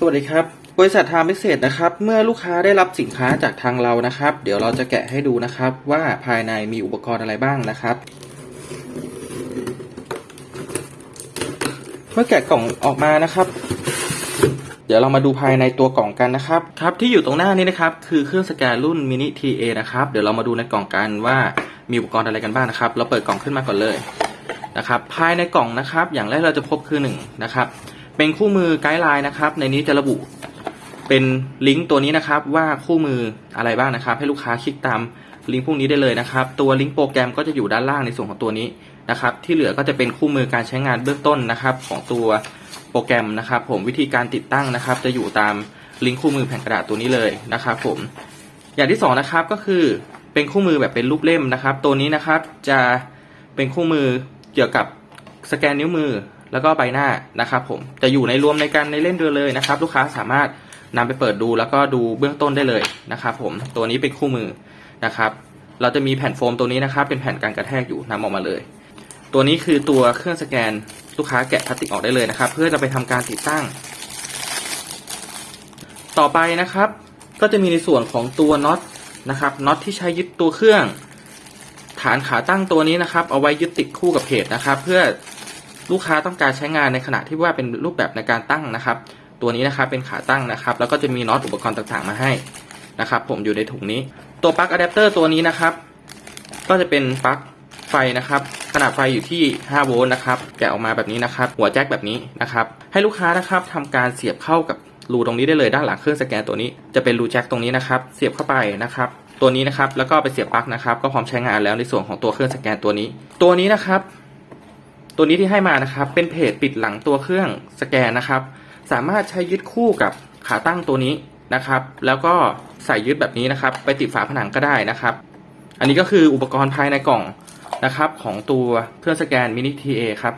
สวัสดีครับ บริษัทไทม์พิเศษนะครับ เมื่อลูกค้าได้รับสินค้าจากทางเรานะครับ เดี๋ยวเราจะแกะให้ดูนะครับ ว่าภายในมีอุปกรณ์อะไรบ้างนะครับ เมื่อแกะกล่องออกมานะครับ เดี๋ยวเรามาดูภายในตัวกล่องกันนะครับ ครับที่อยู่ตรงหน้านี้นะครับ คือเครื่องสแกนรุ่น mini TA นะครับ เดี๋ยวเรามาดูในกล่องกันว่ามีอุปกรณ์อะไรกันบ้างนะครับ เราเปิดกล่องขึ้นมาก่อนเลยนะครับ ภายในกล่องนะครับ อย่างแรกเราจะพบคือหนึ่งนะครับ เป็นคู่มือไกด์ไลน์นะครับ ในนี้จะระบุเป็นลิงก์ตัวนี้นะครับว่าคู่มืออะไรบ้างนะครับ ให้ลูกค้าคลิกตามลิงก์พวกนี้ได้เลยนะครับ ตัวลิงก์โปรแกรมก็จะอยู่ด้านล่างในส่วนของตัวนี้นะครับ ที่เหลือก็จะเป็นคู่มือการใช้งานเบื้องต้นนะครับ ของตัวโปรแกรมนะครับ ผมวิธีการติดตั้งนะครับ จะอยู่ตามลิงก์คู่มือแผ่นกระดาษตัวนี้เลยนะครับ ผมอย่างที่สองนะครับก็คือเป็นคู่มือแบบเป็นรูปเล่มนะครับ ตัวนี้นะครับจะเป็นคู่มือเกี่ยวกับสแกนนิ้วมือ แล้วก็ใบหน้านะครับผมจะอยู่ในรวมในการในเล่นเดียวเลยนะครับ ลูกค้าสามารถนำไปเปิดดูแล้วก็ดูเบื้องต้นได้เลยนะครับผมตัวนี้เป็นคู่มือนะครับ เราจะมีแผ่นโฟมตัวนี้นะครับ เป็นแผ่นการกระแทกอยู่นำออกมาเลย ตัวนี้คือตัวเครื่องสแกนลูกค้าแกะพลาสติกออกได้เลยนะครับ เพื่อจะไปทำการติดตั้ง ต่อไปนะครับ ก็จะมีในส่วนของตัวน็อตนะครับน็อตที่ใช้ยึดตัวเครื่อง ฐานขาตั้งตัวนี้นะครับ เอาไว้ยึดติดคู่กับเพจนะครับ เพื่อ ลูกค้าต้องการใช้งานในขณะที่ว่าเป็นรูปแบบในการตั้งนะครับ ตัวนี้นะครับเป็นขาตั้งนะครับ แล้วก็จะมีน็อตอุปกรณ์ต่างๆมาให้นะครับ ผมอยู่ในถุงนี้ ตัวปลั๊กอะแดปเตอร์ตัวนี้นะครับ ก็จะเป็นปลั๊กไฟนะครับ ขนาดไฟอยู่ที่ 5 โวลต์นะครับ แกะออกมาแบบนี้นะครับ หัวแจ็คแบบนี้นะครับ ให้ลูกค้านะครับทำการเสียบเข้ากับรูตรงนี้ได้เลยด้านหลังเครื่องสแกนตัวนี้จะเป็นรูแจ็คตรงนี้นะครับ เสียบเข้าไปนะครับตัวนี้นะครับแล้วก็ไปเสียบปลั๊กนะครับ ก็พร้อมใช้งานแล้วในส่วนของตัวเครื่องสแกนตัวนี้ ตัวนี้นะครับ ตัวนี้ที่ให้มานะครับ เป็นเพจปิดหลังตัวเครื่องสแกนนะครับ สามารถใช้ยึดคู่กับขาตั้งตัวนี้นะครับ แล้วก็ใส่ยึดแบบนี้นะครับ ไปติดฝาผนังก็ได้นะครับ อันนี้ก็คืออุปกรณ์ภายในกล่องนะครับ ของตัวเครื่องสแกน Mini TA ครับ